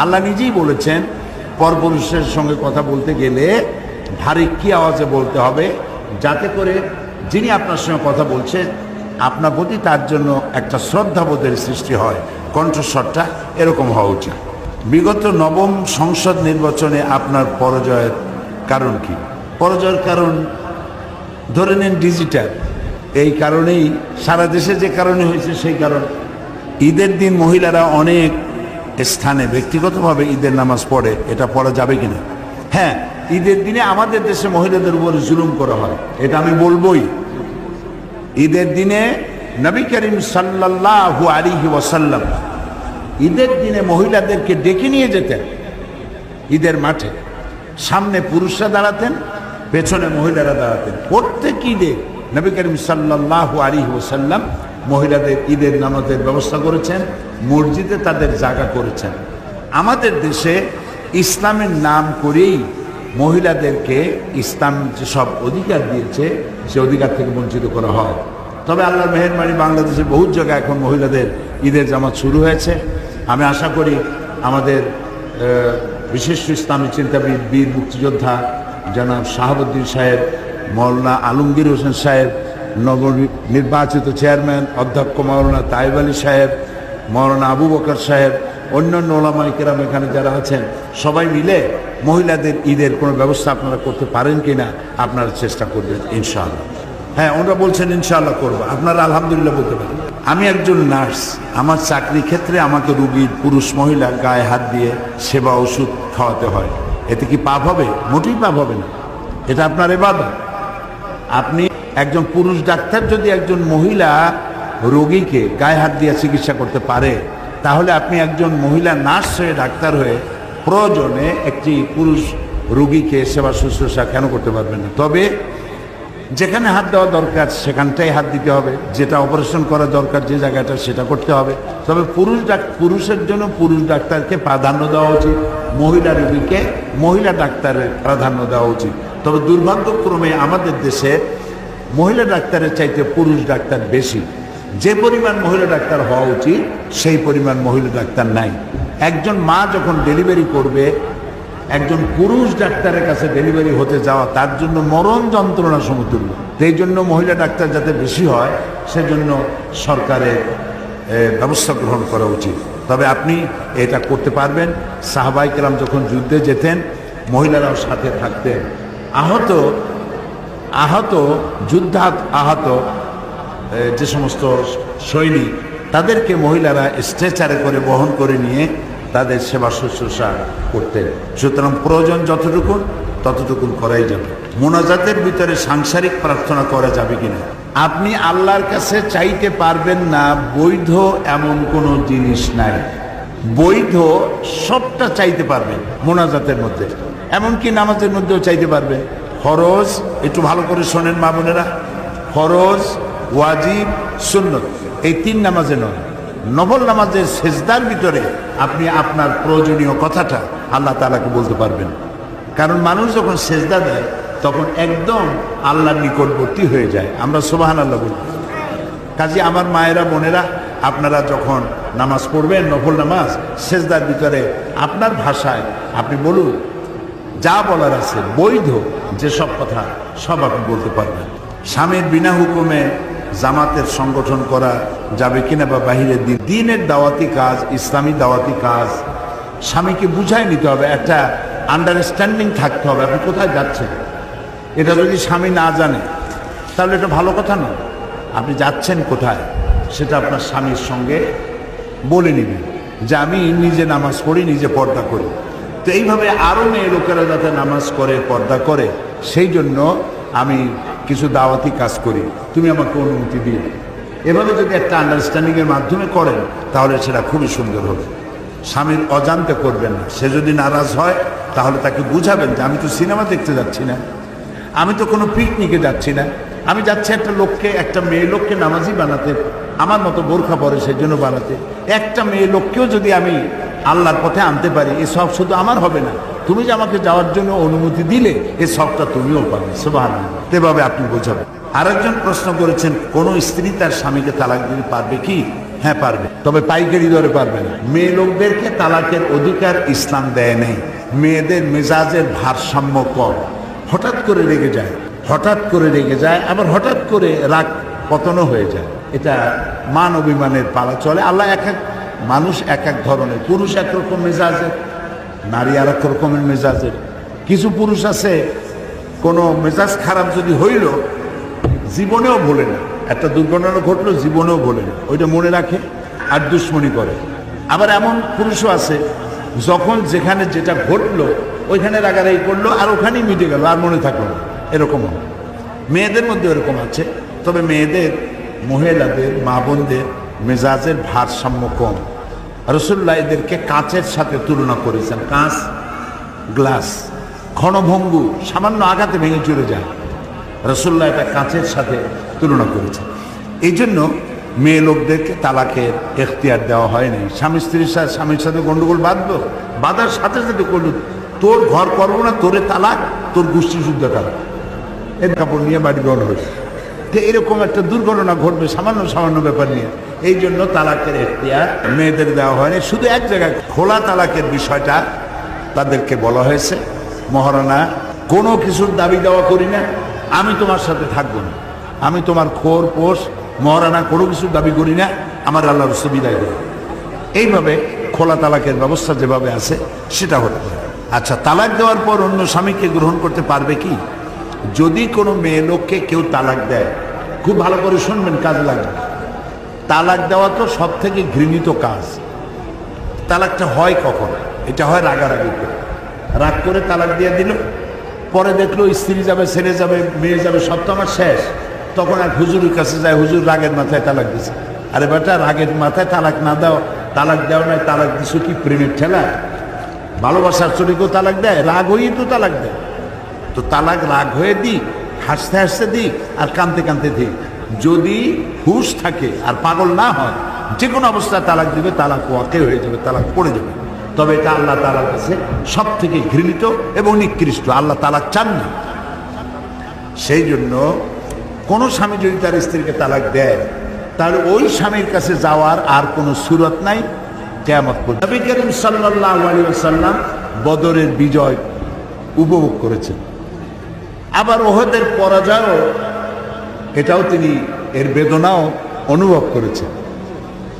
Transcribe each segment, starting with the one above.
আল্লাহ নিজেই বলেছেন, পরপুরুষের সঙ্গে কথা বলতে গেলে ভারী কি আওয়াজে বলতে হবে, যাতে করে যিনি আপনার সঙ্গে কথা বলছেন আপনার প্রতি তার জন্য একটা শ্রদ্ধাবোধের সৃষ্টি হয়, কণ্ঠস্বরটা এরকম হওয়া উচিত। বিগত নবম সংসদ নির্বাচনে আপনার পরাজয়ের কারণ কি? পরাজয়ের কারণ ধরে নিন ডিজিটাল এই কারণেই সারা দেশে যে কারণে হয়েছে, সেই কারণ। ঈদের দিন মহিলারা অনেক স্থানে, ব্যক্তিগতভাবে ঈদের নামাজ পড়ে, এটা পড়া যাবে কিনা? হ্যাঁ ঈদের দিনে আমাদের দেশে মহিলাদের উপরে জুলুম করা হয়, এটা আমি বলবই। ঈদের দিনে নবী করিম সাল্লাল্লাহু আলিহি ওয়াসাল্লাম ঈদের দিনে মহিলাদেরকে ডেকে নিয়ে যেতেন, ঈদের মাঠে। সামনে পুরুষরা দাঁড়াতেন, পেছনে মহিলারা দাঁড়াতেন। প্রত্যেক ঈদে নবী করিম সাল্লাল্লাহু আলিহি ওসাল্লাম মহিলাদের ঈদের নামাজের ব্যবস্থা করেছেন, মসজিদে তাদের জায়গা করেছেন। আমাদের দেশে ইসলামের নাম করেই মহিলাদেরকে ইসলাম যে সব অধিকার দিয়েছে, সে অধিকার থেকে বঞ্চিত করা হয়। তবে আল্লাহর মেহরবানি বাংলাদেশে বহু জায়গায় এখন মহিলাদের ঈদের জামাত শুরু হয়েছে। আমি আশা করি আমাদের বিশিষ্ট ইসলামী চিন্তাবিদ, বীর মুক্তিযোদ্ধা জনাব শাহাবুদ্দিন সাহেব মৌলানা আলমগীর হোসেন সাহেব নব নির্বাচিত চেয়ারম্যান অধ্যক্ষ মৌলানা তাইব আলী সাহেব, মৌলানা আবু বকর সাহেব, অন্যান্য ওলামাই কেরাম এখানে যারা আছেন, সবাই মিলে মহিলাদের ঈদের কোনো ব্যবস্থা আপনারা করতে পারেন কিনা আপনারা চেষ্টা করবেন, ইনশাআল্লাহ। হ্যাঁ ওনারা বলছেন ইনশাআল্লাহ করব। আপনারা আলহামদুলিল্লাহ বলতে পারেন। আমি একজন নার্স, আমার চাকরি ক্ষেত্রে আমাকে রুগীর, পুরুষ, মহিলা গায়ে হাত দিয়ে সেবা ওষুধ খাওয়াতে হয়। এতে কি পাপ হবে? মোটেই পাপ হবে না। এটা আপনার এবাদত। আপনি একজন পুরুষ ডাক্তার যদি একজন মহিলা রোগীকে গায়ে হাত দিয়ে চিকিৎসা করতে পারে, তাহলে আপনি একজন মহিলা নার্স হয়ে ডাক্তার হয়ে প্রয়োজনে একটি পুরুষ রোগীকে সেবা শুশ্রূষা কেন করতে পারবেন না? তবে যেখানে হাত দেওয়া দরকার সেখানটাই হাত দিতে হবে, যেটা অপারেশন করা দরকার যে জায়গাটা সেটা করতে হবে। তবে পুরুষ পুরুষের জন্য পুরুষ ডাক্তারকে প্রাধান্য দেওয়া উচিত, মহিলা রোগীকে মহিলা ডাক্তারের প্রাধান্য দেওয়া উচিত। তবে দুর্ভাগ্যক্রমে আমাদের দেশে মহিলা ডাক্তারের চাইতে পুরুষ ডাক্তার বেশি। যে পরিমাণ মহিলা ডাক্তার হওয়া উচিত, সেই পরিমাণ মহিলা ডাক্তার নাই। একজন মা যখন ডেলিভারি করবে, একজন পুরুষ ডাক্তারের কাছে ডেলিভারি হতে যাওয়া, তার জন্য মরণ যন্ত্রণা সমতুল্য। সেই জন্য মহিলা ডাক্তার যাতে বেশি হয়, সেজন্য সরকারের ব্যবস্থা গ্রহণ করা উচিত। তবে আপনি এটা করতে পারবেন। সাহাবাইকেরাম যখন যুদ্ধে যেতেন, মহিলারাও সাথে থাকতেন। আহত আহত, যুদ্ধাত আহত যে সমস্ত সৈনিক, তাদেরকে মহিলারা স্ট্রেচারে করে বহন করে নিয়ে তাদের সেবা শুশ্রূষা করতেন সুতরাং প্রয়োজন যতটুকু, ততটুকুন করাই যাবে। মোনাজাতের ভিতরে সাংসারিক প্রার্থনা করা যাবে কিনা? আপনি আল্লাহর কাছে চাইতে পারবেন না, বৈধ এমন কোনো জিনিস নাই। বৈধ সবটা চাইতে পারবেন মোনাজাতের মধ্যে। এমনকি নামাজের মধ্যেও চাইতে পারবেন। ফরজ, একটু ভালো করে শোনেন মা বোনেরা। ফরজ, ওয়াজিব, সুন্নত। এই তিন নামাজে নয়। নফল নামাজের সেজদার ভিতরে আপনি আপনার প্রয়োজনীয় কথাটা আল্লাহ তালাকে বলতে পারবেন। কারণ মানুষ যখন সেজদা দেয়, তখন একদম আল্লাহর নিকটবর্তী হয়ে যায়। আমরা সোবাহান আল্লাহ বলি। কাজে আমার মায়েরা, বোনেরা, আপনারা যখন নামাজ পড়বেন নফল নামাজ, সেজদার ভিতরে আপনার ভাষায় আপনি বলুন যা বলার আছে বৈধ যেসব কথা সব আপনি বলতে পারবেন। স্বামীর বিনা হুকুমে জামাতের সংগঠন করা যাবে কিনা বা বাহিরের দিন, দিনের দাওয়াতি কাজ, ইসলামী দাওয়াতি কাজ, স্বামীকে বুঝাই নিতে হবে, একটা আন্ডারস্ট্যান্ডিং থাকতে হবে, আপনি কোথায় যাচ্ছেন? এটা যদি স্বামী না জানে, তাহলে এটা ভালো কথা না আপনি যাচ্ছেন কোথায়, সেটা আপনার স্বামীর সঙ্গে বলে নেবেন যে আমি নিজে নামাজ পড়ি, নিজে পর্দা করি। তো এইভাবে আরও মেয়ে লোকেরা যাতে নামাজ করে, পর্দা করে, সেই জন্য আমি কিছু দাওয়াতি কাজ করি। তুমি আমাকে অনুমতি দিও। এভাবে যদি একটা আন্ডারস্ট্যান্ডিংয়ের মাধ্যমে করেন, তাহলে সেটা খুবই সুন্দর হবে। স্বামীর অজান্তে করবেন না। সে যদি নারাজ হয়, তাহলে তাকে বুঝাবেন যে আমি তো সিনেমা দেখতে যাচ্ছি না। আমি তো কোনো পিকনিকে যাচ্ছি না। আমি যাচ্ছি একটা লোককে, একটা মেয়ে লোককে নামাজি বানাতে আমার মতো বোরখা পরে সেই জন্য বানাতে। একটা মেয়ে লোককেও যদি আমি আল্লাহর পথে আনতে পারি, এ সব শুধু আমার হবে না। তুমি যে আমাকে যাওয়ার জন্য অনুমতি দিলে, এ সবটা তুমিও পাবে। সুবাহ এভাবে আপনি বোঝাবেন। আরেকজন প্রশ্ন করেছেন, কোন স্ত্রী তার স্বামীকে তালাক দিতে পারবে কি? হ্যাঁ পারবে। তবে পাইকারি দরে পারবে না। মেয়ে লোকদেরকে তালাকের অধিকার ইসলাম দেয় নেই। মেয়েদের মেজাজের ভারসাম্য কম। হঠাৎ করে রেগে যায়। হঠাৎ করে রেগে যায়, আবার হঠাৎ করে রাগ পতনও হয়ে যায়। এটা মান অভিমানের পালা চলে। আল্লাহ এক এক মানুষ এক এক ধরনের। পুরুষ একরকম মেজাজের, নারী আর এক রকমের মেজাজের। কিছু পুরুষ আছে, কোনো মেজাজ খারাপ যদি হইল, জীবনেও ভোলে না। একটা দুর্ঘটনা ঘটলো, জীবনেও ভোলে না। ওইটা মনে রাখে আর দুশ্মনী করে। আবার এমন পুরুষও আছে, যখন যেখানে যেটা ঘটলো, ওইখানে রাগারাগি করল আর ওখানেই মিটে গেল, আর মনে থাকল এরকম। মেয়েদের মধ্যে এরকম আছে, তবে মেয়েদের মহিলাদের মা বোনদের মেজাজের ভারসাম্য কম। রসুল্লাহ এদেরকে কাঁচের সাথে তুলনা করেছেন। কাঁচ, গ্লাস, ঘনভঙ্গু, সামান্য আঘাতে ভেঙে চলে যায়। রসুল্লাহ এটা কাঁচের সাথে তুলনা করেছেন। এই জন্য মেয়ে লোকদেরকে তালাকের এখতিয়ার দেওয়া হয়নি স্বামী স্ত্রীর সাথে, স্বামীর সাথে গন্ডগোল বাঁধবো, বাঁধার সাথে সাথে করল তোর ঘর করব না, তোরে তালাক, তোর গোষ্ঠী শুদ্ধ তালাক। এর কাপড় নিয়ে বাড়ি গ্রহণ হয়েছে। যে এরকম একটা দুর্ঘটনা ঘটবে, সামান্য সামান্য ব্যাপার নিয়ে। এই জন্য তালাকের এখতিয়ার মেয়েদের দেওয়া হয়নি। শুধু এক জায়গায় খোলা তালাকের বিষয়টা তাদেরকে বলা হয়েছে। মহারানা, কোনো কিছুর দাবি দেওয়া করি না। আমি তোমার সাথে থাকব না। আমি তোমার খোর পোষ, মহারানা, কোনো কিছুর দাবি করি না। আমার আল্লাহ সুবিধায় করি এইভাবে খোলা তালাকের ব্যবস্থা যেভাবে আছে, সেটা হতে পারে। আচ্ছা তালাক দেওয়ার পর অন্য স্বামীকে গ্রহণ করতে পারবে কি? যদি কোনো মেয়ে লোককে কেউ তালাক দেয়, খুব ভালো করে শুনবেন কাজ লাগবে। তালাক দেওয়া তো সব থেকে ঘৃণিত কাজ। তালাকটা হয় কখন? এটা হয় রাগারাগি করে। রাগ করে তালাক দিয়ে দিল, পরে দেখল স্ত্রী যাবে, ছেলে যাবে, মেয়ে যাবে, সব তো আমার শেষ। তখন এক হুজুরের কাছে যায়, হুজুর রাগের মাথায় তালাক দিছে। আরে বেটা, রাগের মাথায় তালাক না দাও। তালাক দেওয়া নয়, তালাক দিছো কি প্রেমের ঠেলা? ভালোবাসার চরিকেও তালাক দেয়, রাগ হয়েই তো তালাক দেয়। তো তালাক রাগ হয়ে দিক হাসতে হাসতে দিক আর কানতে কানতে দিক যদি হুশ থাকে আর পাগল না হয় যে কোনো অবস্থায় তালাক দিবে, তালাক ওয়াকে হয়ে যাবে, তালাক পড়ে যাবে। তবে এটা আল্লাহ তালার কাছে সব থেকে ঘৃণিত এবং নিকৃষ্ট। আল্লাহ তালাক চান না। সেই জন্য কোনো স্বামী যদি তার স্ত্রীকে তালাক দেয়, তাহলে ওই স্বামীর কাছে যাওয়ার আর কোনো সুরত নাই। কেমত নবী করিম সাল্লাহ আলী সাল্লাম বদরের বিজয় উপভোগ করেছেন। আবার ওহদের পরাজয়ও এটাও তিনি এর বেদনাও অনুভব করেছেন।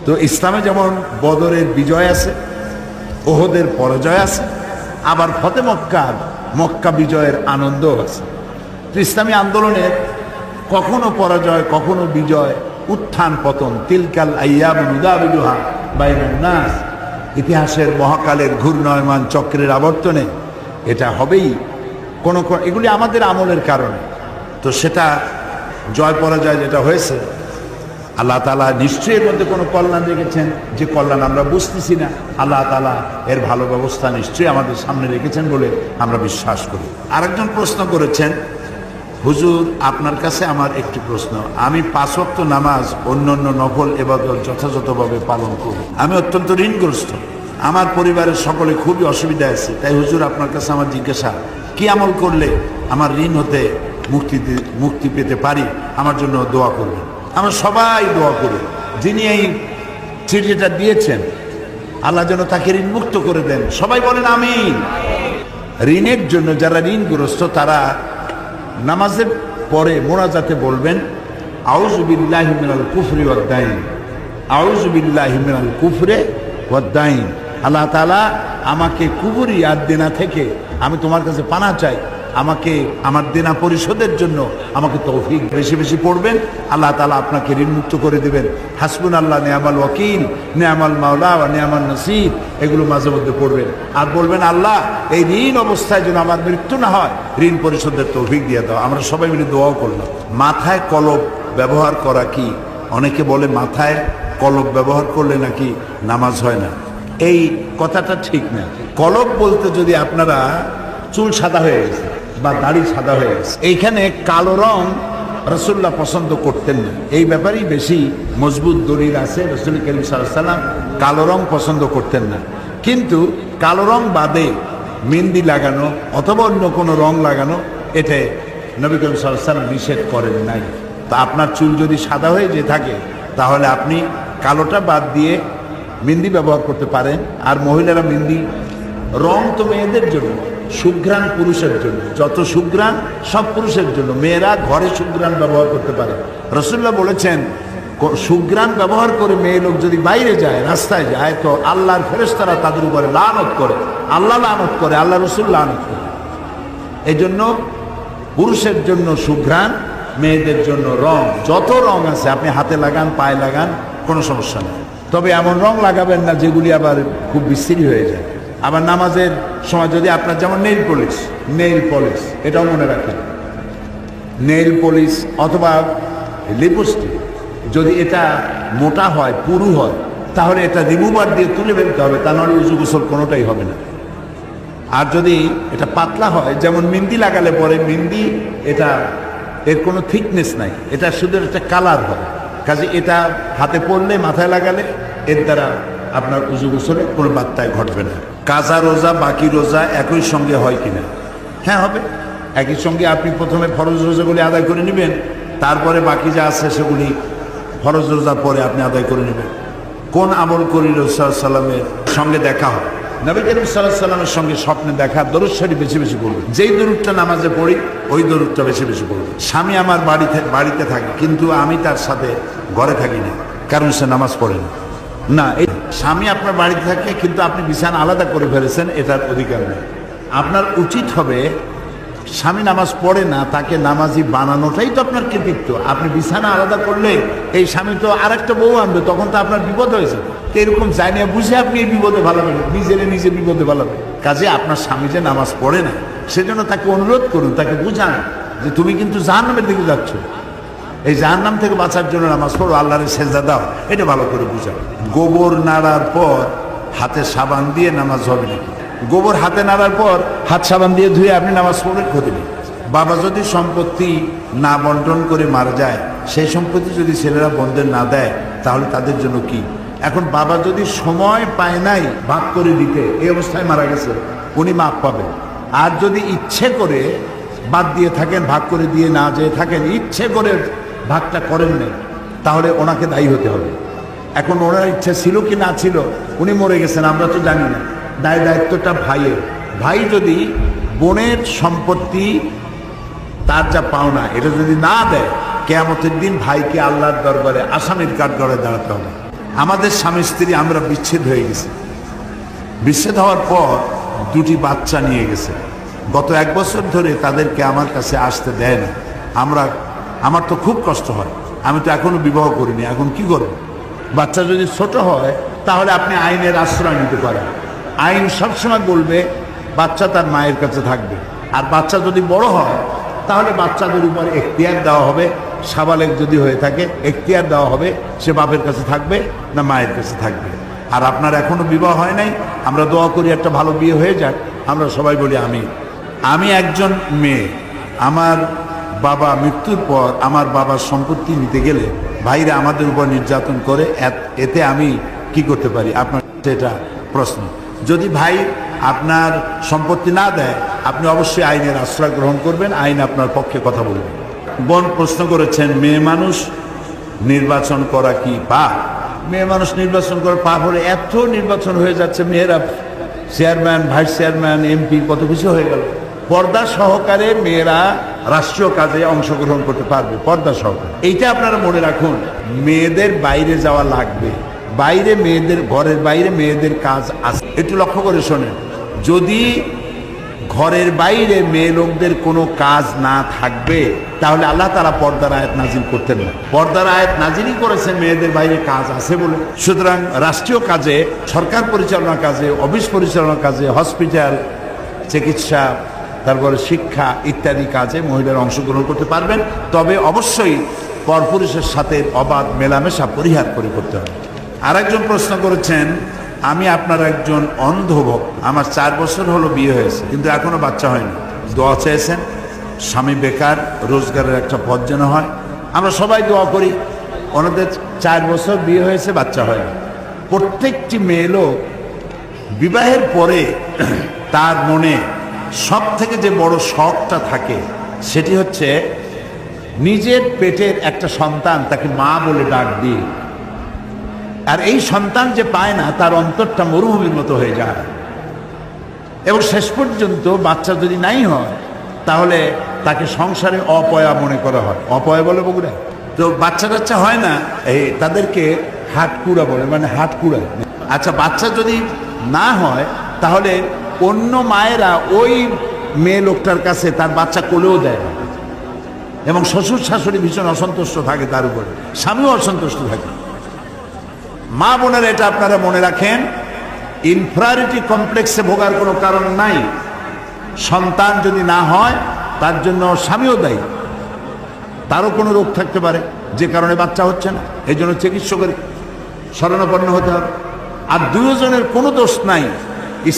তো ইসলামে যেমন বদরের বিজয় আছে, ওহদের পরাজয় আছে, আবার ফতে মক্কার, মক্কা বিজয়ের আনন্দও আছে। তো ইসলামী আন্দোলনের কখনো পরাজয়, কখনো বিজয়, উত্থান পতন, তিলকাল আইয়াম উদাবিদুহা বাইনান ইতিহাসের মহাকালের ঘূর্ণয়মান চক্রের আবর্তনে এটা হবেই কোনো এগুলি আমাদের আমলের কারণে। তো সেটা জয় পরাজয় যেটা হয়েছে, আল্লাহ তালা নিশ্চয়ই এর মধ্যে কোনো কল্যাণ রেখেছেন। যে কল্যাণ আমরা বুঝতেছি না, আল্লাহ তালা এর ভালো ব্যবস্থা নিশ্চয়ই আমাদের সামনে রেখেছেন বলে আমরা বিশ্বাস করি। আরেকজন প্রশ্ন করেছেন, হুজুর, আপনার কাছে আমার একটি প্রশ্ন। আমি পাঁচ ওয়াক্ত নামাজ অন্য অন্য নফল এবাদত যথাযথভাবে পালন করি। আমি অত্যন্ত ঋণগ্রস্ত। আমার পরিবারের সকলে খুবই অসুবিধা আছে। তাই হুজুর, আপনার কাছে আমার জিজ্ঞাসা কি আমল করলে আমার ঋণ হতে মুক্তি মুক্তি পেতে পারি? আমার জন্য দোয়া করবেন। আমরা সবাই দোয়া করি। যিনি এই চিঠিটা দিয়েছেন, আল্লাহ যেন তাকে ঋণ মুক্ত করে দেন। সবাই বলেন আমিন। ঋণের জন্য যারা ঋণগ্রস্ত, তারা নামাজের পরে মোনাজাতে বলবেন আউজবিল্লাহ মিনাল কুফরি ওয়াদ্দাইন। আউজবিল্লাহ মিনাল কুফরে ওয়াদ্দাইন। আল্লাহ তালা আমাকে কুবুরি আর দেনা থেকে আমি তোমার কাছে পানা চাই। আমাকে আমার দেনা পরিশোধের জন্য আমাকে তৌফিক বেশি বেশি পড়বেন। আল্লাহ তালা আপনাকে ঋণমুক্ত করে দেবেন। হাসবুন আল্লাহ নেয়ামাল ওয়াকিল, নেয়ামাল মাওলা বা নেয়ামাল নসির, এগুলো মাঝে মধ্যে পড়বেন। আর বলবেন, আল্লাহ, এই ঋণ অবস্থায় যেন আমার মৃত্যু না হয়, ঋণ পরিশোধের তৌফিক দিয়ে দাও। আমরা সবাই মিলে দোয়াও করলাম। মাথায় কলব ব্যবহার করা কি? অনেকে বলে মাথায় কলব ব্যবহার করলে নাকি নামাজ হয় না। এই কথাটা ঠিক না। কলব বলতে যদি আপনারা চুল সাদা হয়ে গেছে বা দাড়ি সাদা হয়ে গেছে, এইখানে কালো রং রসুল্লাহ পছন্দ করতেন না। এই ব্যাপারেই বেশি মজবুত দলিল আছে, রসুল করিম সাল্লাম কালো রং পছন্দ করতেন না। কিন্তু কালো রং বাদে মেহেন্দি লাগানো অথবা অন্য কোনো রং লাগানো এতে নবী করিম সাল্লাম নিষেধ করেন নাই। তা আপনার চুল যদি সাদা হয়ে যে থাকে, তাহলে আপনি কালোটা বাদ দিয়ে মেহেন্দি ব্যবহার করতে পারেন আর মহিলারা মেহেন্দি রং তো মেয়েদের জন্য, সুঘ্রাণ পুরুষের জন্য। যত সুঘ্রাণ, সব পুরুষের জন্য। মেয়েরা ঘরে সুঘ্রাণ ব্যবহার করতে পারে। রসুল্লাহ বলেছেন সুঘ্রাণ ব্যবহার করে মেয়ে লোক যদি বাইরে যায়, রাস্তায় যায়, তো আল্লাহর ফেরেশতারা তাদের উপরে লানত করে। আল্লাহ লানত করে, আল্লাহ রসুল লানত করে। এই জন্য পুরুষের জন্য সুঘ্রাণ, মেয়েদের জন্য রং। যত রং আছে, আপনি হাতে লাগান, পায়ে লাগান, কোনো সমস্যা নেই। তবে এমন রং লাগাবেন না যেগুলি আবার খুব বিস্তৃতি হয়ে যায়। আবার নামাজের সময় যদি আপনার যেমন নেইল পলিশ নেইল পলিশ এটাও মনে রাখেন। নেইল পলিশ অথবা লিপস্টিক যদি এটা মোটা হয়, পুরু হয়, তাহলে এটা রিমুভার দিয়ে তুলে ফেলতে হবে, তা নাহলে উজু গোসল কোনোটাই হবে না। আর যদি এটা পাতলা হয়, যেমন মিন্দি লাগালে পরে, মিন্দি এটা এর কোনো থিকনেস নাই, এটা শুধু একটা কালার হয় কাজে এটা হাতে পড়লে, মাথায় লাগালে, এর দ্বারা আপনার উজু গোসলে কোনো বার্তায় ঘটবে না। কাজা রোজা, বাকি রোজা একই সঙ্গে হয় কিনা? হ্যাঁ হবে। একই সঙ্গে আপনি প্রথমে ফরজ রোজাগুলি আদায় করে নেবেন, তারপরে বাকি যা আছে সেগুলি ফরজ রোজার পরে আপনি আদায় করে নেবেন। কোন আমল করি রসুলামের সঙ্গে দেখা হয় নবী করিম সাল্লাহ সাল্লামের সঙ্গে স্বপ্নে দেখা দরুদ শরীফ বেশি বেশি পড়বে। যেই দরুদটা নামাজে পড়ি, ওই দরুদটা বেশি বেশি পড়বে। স্বামী আমার বাড়িতে বাড়িতে থাকে, কিন্তু আমি তার সাথে ঘরে থাকি না, কারণ সে নামাজ পড়ে না। না, এই স্বামী আপনার বাড়িতে থাকে, কিন্তু আপনি বিছানা আলাদা করে ফেলেছেন, এটার অধিকার নেই। আপনার উচিত হবে স্বামী নামাজ পড়ে না, তাকে নামাজি বানানোটাই তো আপনার কৃতিত্ব। আপনি বিছানা আলাদা করলে এই স্বামী তো আরেকটা বউ আনবে, তখন তো আপনার বিপদ হয়েছে তো এরকম জানি বুঝে আপনি এই বিপদে ভালাবেন নিজেরে নিজে বিপদে ভালাবেন। কাজে আপনার স্বামী যে নামাজ পড়ে না, সেজন্য তাকে অনুরোধ করুন, তাকে বুঝান যে তুমি কিন্তু জাহান্নামের দিকে যাচ্ছ। এই জাহান্নাম থেকে বাঁচার জন্য নামাজ পড়ো আল্লাহরের সেজদা দাও, এটা ভালো করে বুঝাও। গোবর নাড়ার পর হাতে সাবান দিয়ে নামাজ হবে নাকি? গোবর হাতে নাড়ার পর হাত সাবান দিয়ে ধুয়ে আপনি নামাজ পড়বেন, ক্ষতি নেই। বাবা যদি সম্পত্তি না বন্টন করে মারা যায়, সেই সম্পত্তি যদি ছেলেরা বন্ধের না দেয়, তাহলে তাদের জন্য কি? এখন বাবা যদি সময় পায় নাই ভাগ করে দিতে, এই অবস্থায় মারা গেছে, উনি মাপ পাবেন। আর যদি ইচ্ছে করে বাদ দিয়ে থাকেন, ভাগ করে দিয়ে না যেয়ে থাকেন, ইচ্ছে করে ভাগটা করেন নাই, তাহলে ওনাকে দায়ী হতে হবে। এখন ওনার ইচ্ছা ছিল কি না ছিল, উনি মরে গেছেন, আমরা তো জানি না। দায় দায়িত্বটা ভাইয়ের। ভাই যদি বোনের সম্পত্তি, তার যা পাওনা, এটা যদি না দেয়, কেয়ামতের দিন ভাইকে আল্লাহর দরবারে আসামির কাঠগড়ে দাঁড়াতে হবে। আমাদের স্বামী স্ত্রী আমরা বিচ্ছেদ হয়ে গেছি। বিচ্ছেদ হওয়ার পর দুটি বাচ্চা নিয়ে গেছে। গত এক বছর ধরে তাদেরকে আমার কাছে আসতে দেয় না। আমরা, আমার তো খুব কষ্ট হয়। আমি তো এখনও বিবাহ করিনি, এখন কি করব? বাচ্চা যদি ছোট হয়, তাহলে আপনি আইনের আশ্রয় নিতে পারেন। আইন সবসময় বলবে, বাচ্চা তার মায়ের কাছে থাকবে। আর বাচ্চা যদি বড় হয়, তাহলে বাচ্চাদের উপর এখতিয়ার দেওয়া হবে। সাবালেক যদি হয়ে থাকে, এখতিয়ার দেওয়া হবে সে বাপের কাছে থাকবে না মায়ের কাছে থাকবে। আর আপনার এখনও বিবাহ হয় নাই, আমরা দোয়া করি একটা ভালো বিয়ে হয়ে যাক, আমরা সবাই বলি আমি আমি একজন মেয়ে, আমার বাবা মৃত্যুর পর আমার বাবার সম্পত্তি নিতে গেলে ভাইরা আমাদের উপর নির্যাতন করে, এতে আমি কি করতে পারি? আপনার এটা প্রশ্ন। যদি ভাই আপনার সম্পত্তি না দেয়, আপনি অবশ্যই আইনের আশ্রয় গ্রহণ করবেন, আইন আপনার পক্ষে কথা বলবেন বোন প্রশ্ন করেছেন, মেয়ে মানুষ নির্বাচন করা কি পাপ? মেয়ে মানুষ নির্বাচন করা পাপ হলে এত নির্বাচন হয়ে যাচ্ছে, মেয়েরা চেয়ারম্যান, ভাইস চেয়ারম্যান, এমপি, কত কিছু হয়ে গেল। পর্দা সহকারে মেয়েরা রাষ্ট্রীয় কাজে অংশগ্রহণ করতে পারবে, পর্দা সহকারে। এইটা আপনারা মনে রাখুন, মেয়েদের বাইরে যাওয়া লাগবে। বাইরে মেয়েদের, ঘরের বাইরে মেয়েদের কাজ আছে একটু লক্ষ্য করে শোনেন। যদি ঘরের বাইরে মেয়ে লোকদের কোনো কাজ না থাকবে, তাহলে আল্লাহ তারা পর্দার আয়াত নাজিল করতেন না। পর্দার আয়াত নাজিলই করেছে মেয়েদের বাইরে কাজ আছে বলে। সুতরাং রাষ্ট্রীয় কাজে, সরকার পরিচালনা কাজে, অফিস পরিচালনা কাজে, হসপিটাল, চিকিৎসা, তারপরে শিক্ষা ইত্যাদি কাজে মহিলারা অংশগ্রহণ করতে পারবেন। তবে অবশ্যই পরপুরুষের সাথে অবাধ মেলামেশা পরিহার করে করতে হবে। আরেকজন প্রশ্ন করেছেন, আমি আপনার একজন অন্ধভক্ত। আমার চার বছর হলো বিয়ে হয়েছে, কিন্তু এখনও বাচ্চা হয়নি। দোয়া চেয়েছেন, স্বামী বেকার, রোজগারের একটা পথ যেন হয়। আমরা সবাই দোয়া করি, ওনাদের চার বছর বিয়ে হয়েছে, বাচ্চা হয় প্রত্যেকটি মেয়ে লোক বিবাহের পরে তার মনে সব থেকে যে বড় শখটা থাকে, সেটি হচ্ছে নিজের পেটের একটা সন্তান তাকে মা বলে ডাক দিয়ে আর এই সন্তান যে পায় না তার অন্তরটা মরুভূমির মতো হয়ে যায়। এবং শেষ পর্যন্ত বাচ্চা যদি নাই হয় তাহলে তাকে সংসারে অপয়া মনে করা হয়। অপয়া বলে বগুড়া তো বাচ্চা টাচ্চা হয় না? এই তাদেরকে হাটকুড়া বলে মানে হাটকুড়া আচ্ছা বাচ্চা যদি না হয় তাহলে অন্য মায়েরা ওই মেয়ে লোকটার কাছে তার বাচ্চা কোলেও দেয় এবং শ্বশুর শাশুড়ি ভীষণ অসন্তুষ্ট থাকে তার উপরে। স্বামীও অসন্তুষ্ট থাকে। মা বোনের, এটা আপনারা মনে রাখেন ইনফ্রারিটি কমপ্লেক্সে ভোগার কোনো কারণ নাই। সন্তান যদি না হয়, তার জন্য স্বামীও দায়ী। তারও কোনো রোগ থাকতে পারে, যে কারণে বাচ্চা হচ্ছে না, এই জন্য চিকিৎসকের শরণাপন্ন হতে হবে। আর দুজনের কোনো দোষ নাই,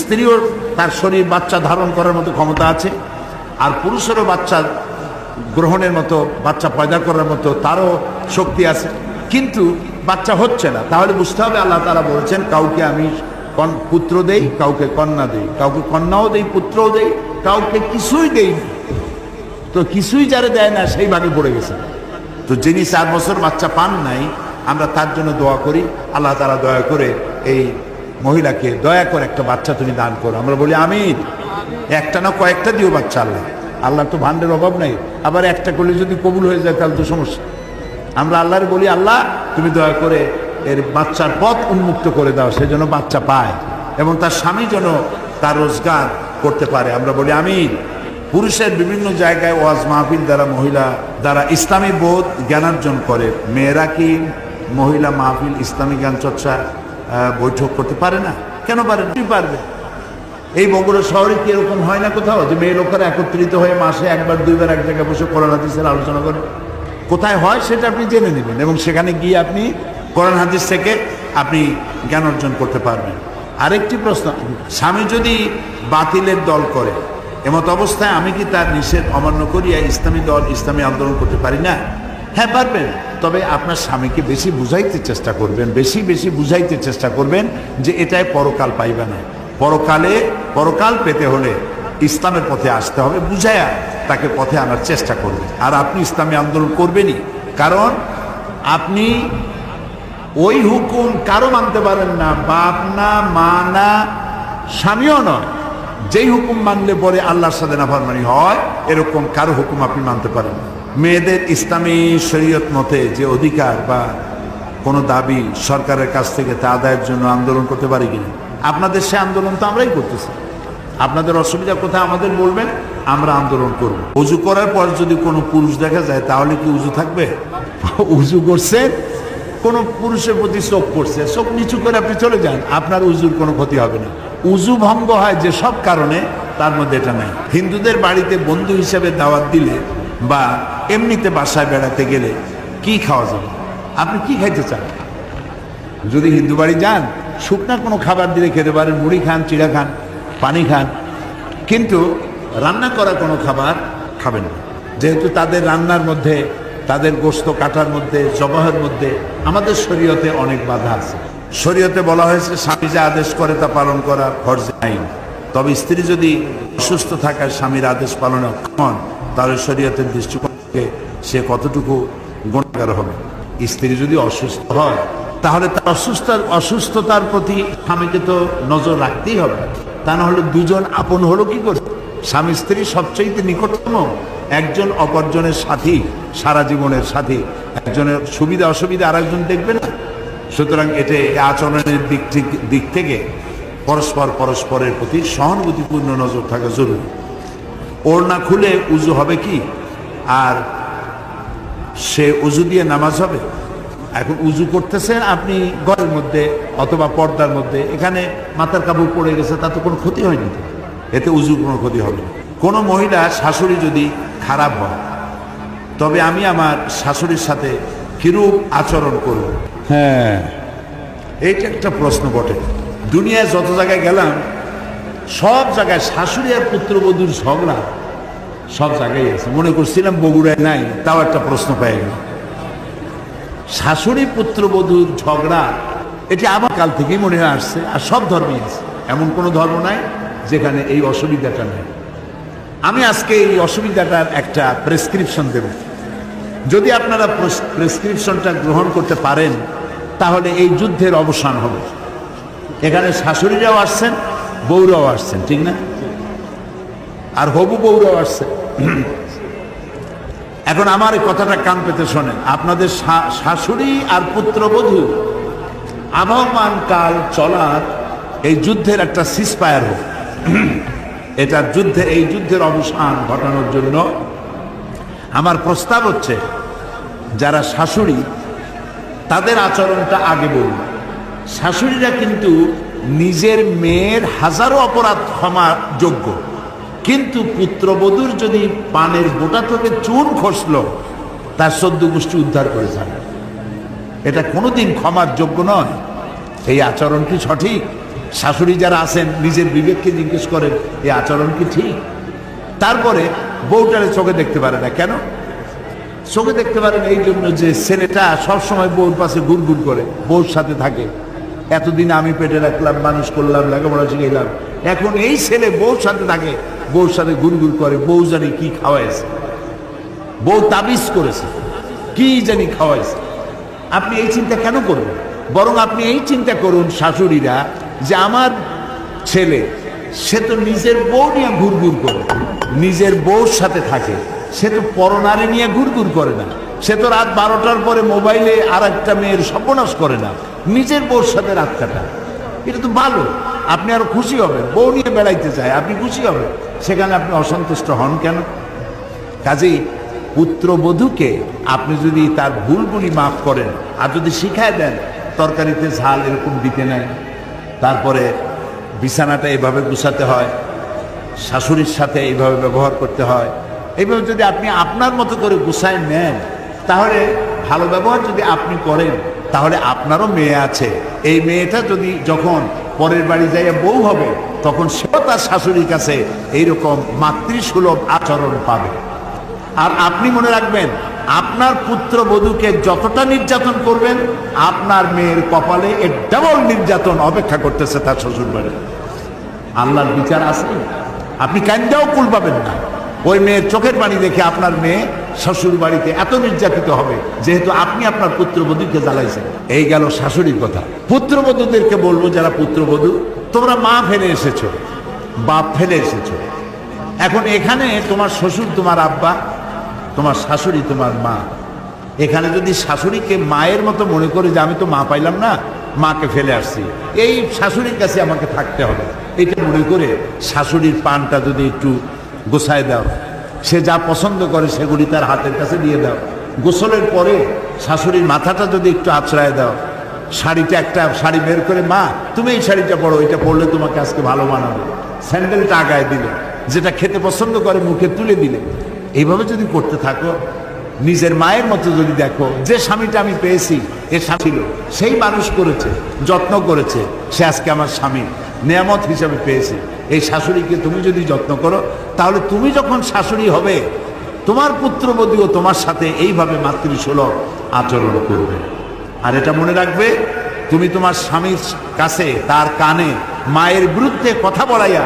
স্ত্রীও তার শরীর বাচ্চা ধারণ করার মতো ক্ষমতা আছে, আর পুরুষেরও বাচ্চা গ্রহণের মতো, বাচ্চা পয়দা করার মতো, তারও শক্তি আছে। কিন্তু বাচ্চা হচ্ছে না। তাহলে বুঝতে হবে আল্লাহ তারা বলছেন, কাউকে আমি পুত্র দেই, কাউকে কন্যা দেই। কাউকে কন্যাও দেই, পুত্রও দেই, কাউকে কিছুই দেই তো কিছুই যারে দেয় না, সেই ভাগে পড়ে গেছে। তো যিনি চার বছর বাচ্চা পান নাই, আমরা তার জন্য দোয়া করি। আল্লাহ তারা দয়া করে এই মহিলাকে দয়া করে একটা বাচ্চা তুমি দান করো। আমরা বলি আমি একটা না কয়েকটা দিও বাচ্চা আল্লাহ। আল্লাহ তো ভান্ডের অভাব নাই। আবার একটা করলে যদি কবুল হয়ে যায়, তাহলে তো সমস্যা। আমরা আল্লাহর বলি, আল্লাহ তুমি দয়া করে এর বাচ্চার পথ উন্মুক্ত করে দাও, সে যেন বাচ্চা পায় এবং তার স্বামী যেন তার রোজগার করতে পারে। আমরা বলি আমি পুরুষের বিভিন্ন জায়গায় ওয়াজ মাহফিল দ্বারা মহিলা দ্বারা ইসলামী বোধ জ্ঞানার্জন করে। মেয়েরা কি মহিলা মাহফিল ইসলামী জ্ঞান চর্চা বৈঠক করতে পারে না? কেন পারে না? পারবে? এই বগুড়া শহরে কি এরকম হয় না কোথাও? যে মেয়ে লোকেরা একত্রিত হয়ে মাসে একবার, দুইবার এক জায়গায় বসে কোরআন হাদিসের আলোচনা করে? কোথায় হয় সেটা আপনি জেনে নেবেন এবং সেখানে গিয়ে আপনি কোরআন হাদিস থেকে আপনি জ্ঞান অর্জন করতে পারবেন। আরেকটি প্রশ্ন, স্বামী যদি বাতিলের দল করে, এমত অবস্থায় আমি কি তার নিষেধ অমান্য করিয়া ইসলামী দল, ইসলামী আন্দোলন করতে পারি না? হ্যাঁ পারবেন। তবে আপনার স্বামীকে বেশি বুঝাইতে চেষ্টা করবেন, বেশি বেশি বুঝাইতে চেষ্টা করবেন যে এটাই পরকাল পাইবে না। পরকালে, পরকাল পেতে হলে ইসলামের পথে আসতে হবে, বুঝায়া তাকে পথে আনার চেষ্টা করবেন আর আপনি ইসলামী আন্দোলন করবেনই। কারণ আপনি ওই হুকুম কারও মানতে পারেন না, বাপ না, মা না, স্বামীও নয়। যেই হুকুম মানলে পরে আল্লাহর সাথে নাফরমানি হয়, এরকম কারও হুকুম আপনি মানতে পারেন মেয়েদের ইসলামী শরীয়ত মতে যে অধিকার বা কোনো দাবি সরকারের কাছ থেকে তা আদায়ের জন্য আন্দোলন করতে পারি কিনা? আপনাদের সে আন্দোলন তো আমরাই করতেছি। আপনাদের অসুবিধা কোথায় আমাদের বলবেন, আমরা আন্দোলন করব। উজু করার পর যদি কোনো পুরুষ দেখা যায়, তাহলে কি উজু থাকবে? উজু করছে, কোনো পুরুষের প্রতি চোখ পড়ছে চোখ নিচু করে আপনি চলে যান, আপনার উজুর কোনো ক্ষতি হবে না। উজু ভঙ্গ হয় যে সব কারণে, তার মধ্যে এটা নাই। হিন্দুদের বাড়িতে বন্ধু হিসেবে দাওয়াত দিলে বা এমনিতে বাসায় বেড়াতে গেলে কি খাওয়া যাবে? আপনি কি খাইতে চান? যদি হিন্দু বাড়ি যান শুকনা কোনো খাবার দিলে খেতে পারেন, মুড়ি খান, চিড়া খান পানি খান। কিন্তু রান্না করা কোনো খাবার খাবেন না। যেহেতু তাদের রান্নার মধ্যে, তাদের গোস্ত কাটার মধ্যে, জবাহের মধ্যে আমাদের শরীয়তে অনেক বাধা আছে। শরীয়তে বলা হয়েছে, স্বামী যে আদেশ করে তা পালন করা ফরজ আইন। তবে স্ত্রী যদি অসুস্থ থাকার স্বামীর আদেশ পালনে অক্ষম তাহলে শরীয়তের দৃষ্টিকোণ থেকে সে কতটুকু গুণাগার হবে? স্ত্রী যদি অসুস্থ হয়, তাহলে তার অসুস্থ, অসুস্থতার প্রতি স্বামীকে তো নজর রাখতেই হবে। তা না হলে দুজন আপন হলো কি করে? স্বামী স্ত্রী সবচেয়ে নিকটতম। একজন অপরজনের সাথী, সারা জীবনের সাথী। একজনের সুবিধা, অসুবিধা আর একজন দেখবে না। সুতরাং এতে আচরণের দিক দিক থেকে পরস্পর পরস্পরের প্রতি সহানুভূতিপূর্ণ নজর থাকা জরুরি। ওড়না খুলে উজু হবে কি? আর সে উজু দিয়ে নামাজ হবে? এখন উজু করতেছেন আপনি ঘরের মধ্যে অথবা পর্দার মধ্যে এখানে মাথার কাপড় পড়ে গেছে তাতে কোনো ক্ষতি হয়নি এতে উজু কোনো ক্ষতি হবে কোনো মহিলা শাশুড়ি যদি খারাপ হয় তবে আমি আমার শাশুড়ির সাথে কিরূপ আচরণ করব? হ্যাঁ। এইটা একটা প্রশ্ন বটে। দুনিয়ায় যত জায়গায় গেলাম সব জায়গায় শাশুড়ি আর পুত্রবধূর ঝগড়া সব জায়গায় আছে। মনে করছিলাম বগুড়ায় নাই তাও একটা প্রশ্ন পেয়ে গেল শাশুড়ি পুত্রবধূর ঝগড়া, এটি আবার কাল থেকেই মনে হয় আসছে, আর সব ধর্মই আছে। এমন কোনো ধর্ম নাই যেখানে এই অসুবিধাটা নেই। আমি আজকে এই অসুবিধাটার একটা প্রেসক্রিপশন দেব। যদি আপনারা প্রেসক্রিপশনটা গ্রহণ করতে পারেন, তাহলে এই যুদ্ধের অবসান হবে। এখানে শাশুড়িরাও আসছেন, বউরাও আসছেন, ঠিক না? আর হবু বউরাও আসছে এখন আমার কথাটা কান পেতে শোনেন। আপনাদের শাশুড়ি আর পুত্রবধূ, আবহমান কাল চলার এই যুদ্ধের একটা সিসপায়ার হোক। এটা যুদ্ধে, এই যুদ্ধের অবসান ঘটানোর জন্য আমার প্রস্তাব হচ্ছে, যারা শাশুড়ি, তাদের আচরণটা আগে বলুন। শাশুড়িরা কিন্তু নিজের মেয়ের হাজারো অপরাধ ক্ষমা যোগ্য। কিন্তু পুত্রবধূর যদি পানের বোটা থেকে চুন খসলো, তার সদ্য গোষ্ঠী উদ্ধার করে থাকে এটা কোনোদিন ক্ষমার যোগ্য নয়। এই আচরণ কি সঠিক? শাশুড়ি যারা আছেন, নিজের বিবেককে জিজ্ঞেস করেন এই আচরণ কি ঠিক? তারপরে বউটারে চোখে দেখতে পারে না। কেন? চোখে দেখতে পারেন এই জন্য যে ছেলেটা সবসময় বউর পাশে গুড়গুড় করে, বউর সাথে থাকে। এতদিন আমি পেটে রাখলাম, মানুষ করলাম, লেখাপড়া শিখাইলাম। এখন এই ছেলে বউর সাথে থাকে বউর সাথে গুড়গুড় করে, বউ জানি কি খাওয়াইছে। বউ তাবিজ করেছে, কি জানি খাওয়াইছে। আপনি এই চিন্তা কেন করবেন? বরং আপনি এই চিন্তা করুন শাশুড়িরা যে আমার ছেলে, সে তো নিজের বউ নিয়ে ঘুরঘুর করে, নিজের বউর সাথে থাকে, সে তো পরনারে নিয়ে ঘুরঘুর করে না, সে তো রাত বারোটার পরে মোবাইলে আর একটা মেয়ের সর্বনাশ করে না, নিজের বউর সাথে রাত কাটায়। এটা তো ভালো। আপনি আরও খুশি হবেন। বউ নিয়ে বেড়াইতে চায় আপনি খুশি হবেন। সেখানে আপনি অসন্তুষ্ট হন কেন? কাজেই পুত্রবধূকে আপনি যদি তার ভুলগুলি মাফ করেন আর যদি শিখায় দেন, তরকারিতে ঝাল এরকম দিতে নেয়, তারপরে বিছানাটা এভাবে গুছাতে হয়, শাশুড়ির সাথে এইভাবে ব্যবহার করতে হয় এইভাবে যদি আপনি আপনার মতো করে গুছায় নেন, তাহলে ভালো ব্যবহার যদি আপনি করেন, তাহলে আপনারও মেয়ে আছে। এই মেয়েটা যদি যখন পরের বাড়ি যাইয়া বউ হবে, তখন সেও তার শাশুড়ির কাছে এইরকম মাতৃসুলভ আচরণ পাবে। আর আপনি মনে রাখবেন, আপনার পুত্র বধূকে যতটা নির্যাতন করবেন, আপনার মেয়ের কপালে এর ডাবল নির্যাতন অপেক্ষা করতেছে তার শ্বশুর বাড়ি আল্লাহর বিচার আছে? আপনি কান্দাও কুল পাবেন না। ওই মেয়ের চোখের পানি দেখে আপনার মেয়ে শ্বশুর বাড়িতে এত নির্যাতিত হবে, যেহেতু আপনি আপনার পুত্রবধূকে জ্বালাইছেন। এই গেল শাশুড়ির কথা। পুত্রবধূদেরকে বলব যারা পুত্রবধূ, তোমরা মা ফেলে এসেছ, বাপ ফেলে এসেছ। এখন এখানে তোমার শ্বশুর, তোমার আব্বা, তোমার শাশুড়ি, তোমার মা। এখানে যদি শাশুড়িকে মায়ের মতো মনে করে যে আমি তো মা পাইলাম না, মাকে ফেলে আসছি। এই শাশুড়ির কাছে আমাকে থাকতে হবে। এটা মনে করে শাশুড়ির পানটা যদি একটু গোছায় দাও। সে যা পছন্দ করে সেগুলি তার হাতের কাছে দিয়ে দাও। গোসলের পরে শাশুড়ির মাথাটা যদি একটু আছড়ায় দাও। শাড়িটা একটা শাড়ি বের করে, মা, তুমি এই শাড়িটা পরো, এটা পরলে তোমাকে আজকে ভালো মানাবে। স্যান্ডেলটা আগায় দিলে, যেটা খেতে পছন্দ করে মুখে তুলে দিলে। এইভাবে যদি করতে থাকো, নিজের মায়ের মতো যদি দেখো, যে স্বামীটা আমি পেয়েছি, এ স্বামী সেই মানুষ করেছে, যত্ন করেছে, সে আজকে আমার স্বামী। নিয়ামত হিসাবে পেয়েছে। এই শাশুড়িকে তুমি যদি যত্ন করো, তাহলে তুমি যখন শাশুড়ি হবে, তোমার পুত্রবধূও তোমার সাথে এইভাবে মাতৃসুলভ আচরণ করবে। আর এটা মনে রাখবে, তুমি তোমার স্বামীর কাছে, তার কানে, মায়ের বিরুদ্ধে কথা বলাইয়া,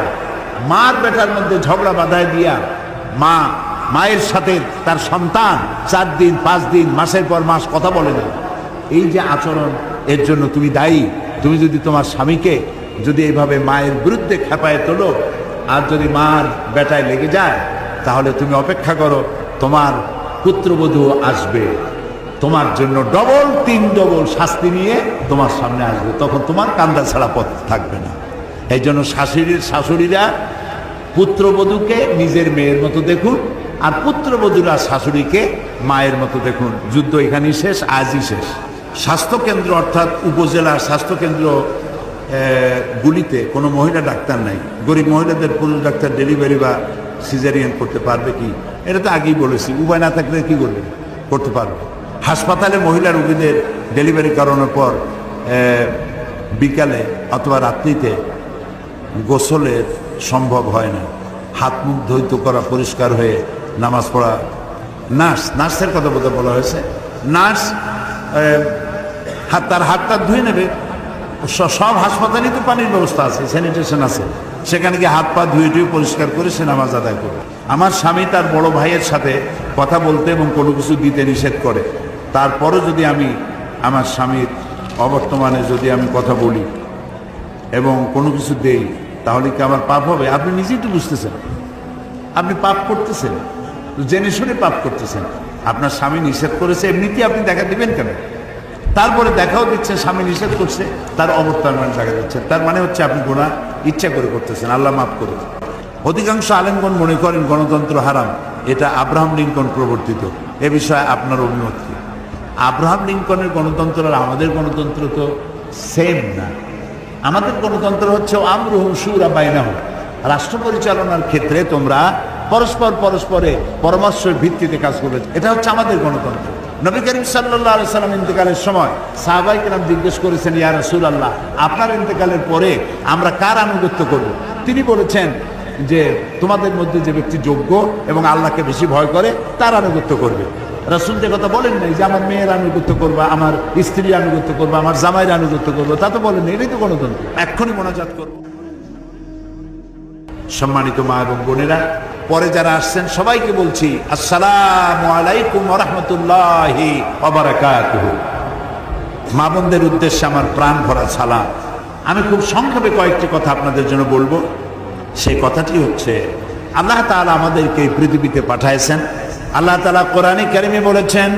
মার বেটার মধ্যে ঝগড়া বাধায় দিয়া, মা মায়ের সাথে তার সন্তান চার দিন, পাঁচ দিন, মাসের পর মাস কথা বলে না। এই যে আচরণ, এর জন্য তুমি দায়ী। তুমি যদি তোমার স্বামীকে যদি এইভাবে মায়ের বিরুদ্ধে খেপায় তোলো, আর যদি মার বেটায় লেগে যায়, তাহলে তুমি অপেক্ষা করো, তোমার পুত্রবধূ আসবে। তোমার জন্য ডবল, তিন ডবল শাস্তি নিয়ে তোমার সামনে আসবে। তখন তোমার কান্দা ছাড়া পথ থাকবে না। এই জন্য শাশুড়ির শাশুড়িরা পুত্রবধূকে নিজের মেয়ের মতো দেখুন, আর পুত্রবধূরা শাশুড়িকে মায়ের মতো দেখুন। যুদ্ধ এখানেই শেষ, আজই শেষ। স্বাস্থ্যকেন্দ্র অর্থাৎ উপজেলা স্বাস্থ্যকেন্দ্র গুলিতে কোনো মহিলা ডাক্তার নাই। গরিব মহিলাদের পুরুষ ডাক্তার ডেলিভারি বা সিজারিয়ান করতে পারবে কি? এটা তো আগেই বলেছি। উপায় না থাকলে কি করবে? করতে পারবে। হাসপাতালে মহিলা রোগীদের ডেলিভারি করানোর পর বিকালে অথবা রাত্রিতে গোসলের সম্ভব হয় না। হাত মুখ ধৈত করা পরিষ্কার হয়ে নামাজ পড়া নার্স, নার্সের কথা বলতে বলা হয়েছে। নার্স হাত, তার হাতটা ধুয়ে নেবে। সব হাসপাতালেই তো পানির ব্যবস্থা আছে, স্যানিটেশন আছে। সেখানে গিয়ে হাত পা ধুয়ে ধুয়ে পরিষ্কার করে সে নামাজ আদায় করবে। আমার স্বামী তার বড় ভাইয়ের সাথে কথা বলতে এবং কোনো কিছু দিতে নিষেধ করে। তারপরও যদি আমি আমার স্বামীর অবর্তমানে যদি আমি কথা বলি এবং কোনো কিছু দেই, তাহলে কি আমার পাপ হবে? আপনি নিজেই তো বুঝতেছেন। আপনি পাপ করতেছেন। জেনে শুনে পাপ করতেছেন। আপনার স্বামী নিষেধ করেছে, এমনিতেই আপনি দেখা দিবেন কেন? তারপরে দেখাও দিচ্ছে, স্বামী নিষেধ করছে, তার অবর্তমান দেখা যাচ্ছে। তার মানে হচ্ছে আপনি গোনা ইচ্ছা করে করতেছেন, আল্লাহ মাফ করে অধিকাংশ আলেমগণ মনে করেন গণতন্ত্র হারাম, এটা আব্রাহাম লিঙ্কন প্রবর্তিত। এ বিষয়ে আপনার অভিমত কি? আব্রাহাম লিঙ্কনের গণতন্ত্র আর আমাদের গণতন্ত্র তো সেম না। আমাদের গণতন্ত্র হচ্ছে আমরুহ সুরা বাইনাহ। রাষ্ট্র পরিচালনার ক্ষেত্রে তোমরা পরস্পর পরস্পরে পরামর্শের ভিত্তিতে কাজ করবে এটা হচ্ছে আমাদের গণতন্ত্র। নবী করিম সাল্লাহ আলি সাল্লাম ইন্তেকালের সময় সাহাবাই কেরাম জিজ্ঞেস করেছেন, ইয়া রসুল আল্লাহ আপনার ইন্তেকালের পরে আমরা কার আনুগত্য করব? তিনি বলেছেন যে, তোমাদের মধ্যে যে ব্যক্তি যোগ্য এবং আল্লাহকে বেশি ভয় করে, তার আনুগত্য করবে। রাসুল যে কথা বলেন নাই যে, আমার মেয়ের আনুগত্য করবা, আমার স্ত্রীর আনুগত্য করবা, আমার জামাইয়ের আনুগত্য করব, তা তো বলেন এটাই তো গণতন্ত্র, এক্ষুনি মোনাজাত করব। সম্মানিত মা এবং বোনেরা পরে যারা আসছেন, সবাইকে বলছি, আসসালামু আলাইকুম রহমতুল্লাহি মা বোনদের উদ্দেশ্যে আমার প্রাণ ভরা সালাম। আমি খুব সংক্ষেপে কয়েকটি কথা আপনাদের জন্য বলব। সেই কথাটি হচ্ছে, আল্লাহ তাআলা আমাদেরকে এই পৃথিবীতে পাঠাইছেন। আল্লাহ তাআলা কোরআনে কারিমে বলেছেন,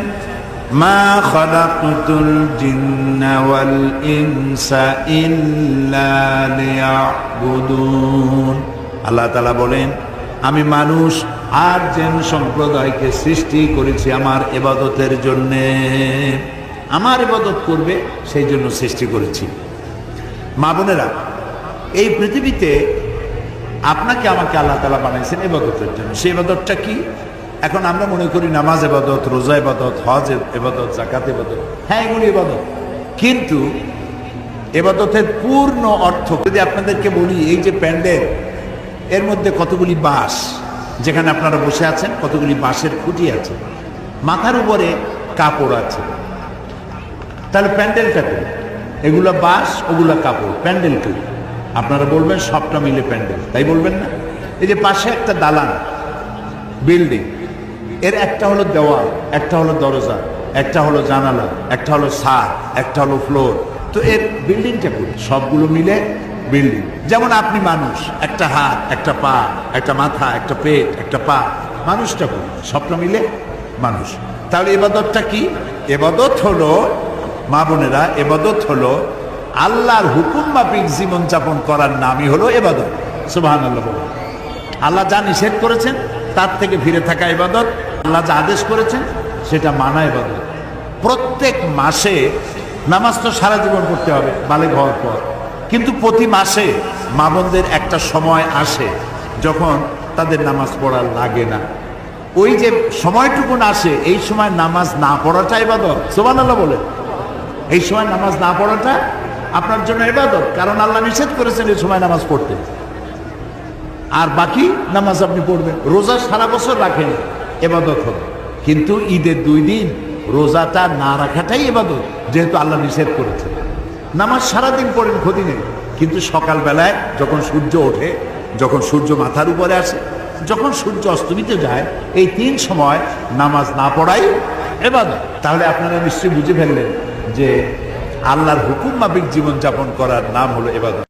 মা খালাকুতুল জিন্না ওয়াল ইনসা ইল্লা লিয়াবুদুন। আল্লাহ তাআলা বলেন আমি মানুষ আর যেন সম্প্রদায়কে সৃষ্টি করেছি আমার এবাদতের জন্যে। আমার ইবাদত করবে, সেই জন্য সৃষ্টি করেছি। মা বোনেরা, এই পৃথিবীতে আপনাকে আমাকে আল্লাহ তালা বানাইছেন এবাদতের জন্য। সেই এবাদতটা কি? এখন আমরা মনে করি নামাজ এবাদত, রোজা এবাদত, হজ এবাদত জাকাত এবাদত। হ্যাঁ এগুলি এবাদত। কিন্তু এবাদতের পূর্ণ অর্থ, যদি আপনাদেরকে বলি, এই যে প্যান্ডেল এর মধ্যে কতগুলি বাঁশ, যেখানে আপনারা বসে আছেন, কতগুলি বাঁশের খুঁটি আছে, মাথার উপরে কাপড় আছে। তাহলে প্যান্ডেলটা করি এগুলো বাঁশ, ওগুলো কাপড়, প্যান্ডেল করি আপনারা বলবেন সবটা মিলে প্যান্ডেল, তাই বলবেন না? এই যে পাশে একটা দালান, বিল্ডিং, এর একটা হলো দেওয়াল, একটা হলো দরজা, একটা হলো জানালা, একটা হলো সার একটা হলো ফ্লোর। তো এর বিল্ডিংটা করি সবগুলো মিলে বিল্ডিং। যেমন আপনি মানুষ, একটা হাত, একটা পা, একটা মাথা, একটা পেট, একটা পা। মানুষটা করি স্বপ্ন মিলে মানুষ। তাহলে এবাদতটা কি? এবাদত হলো, মা বোনেরা, এবাদত হলো আল্লাহর হুকুম মাফিক জীবন যাপন করার নামই হলো এবাদত। সুবাহ আল্লাহ বলে আল্লাহ যা নিষেধ করেছেন, তার থেকে ফিরে থাকা এবাদত। আল্লাহ যা আদেশ করেছেন, সেটা মানা এবাদত। প্রত্যেক মাসে নামাজ তো সারা জীবন পড়তে হবে বালেগ হওয়ার পর। কিন্তু প্রতি মাসে মা বোনদের একটা সময় আসে যখন তাদের নামাজ পড়া লাগে না। ওই যে সময়টুকুন আসে, এই সময় নামাজ না পড়াটা ইবাদত। সোমান আল্লাহ বলে এই সময় নামাজ না পড়াটা আপনার জন্য ইবাদত, কারণ আল্লাহ নিষেধ করেছেন এই সময় নামাজ পড়তে। আর বাকি নামাজ আপনি পড়বেন। রোজা সারা বছর রাখেন এবাদত হবে। কিন্তু ঈদের দুই দিন রোজাটা না রাখাটাই এবাদত যেহেতু আল্লাহ নিষেধ করেছে নামাজ সারাদিন পড়েন, ক্ষতি নেই। কিন্তু সকালবেলায় যখন সূর্য ওঠে, যখন সূর্য মাথার উপরে আসে, যখন সূর্য অস্তমিত যায়, এই তিন সময় নামাজ না পড়াই এবার তাহলে আপনারা নিশ্চয়ই বুঝে ফেললেন যে আল্লাহর হুকুম মাফিক জীবনযাপন করার নাম হলো এবাদত।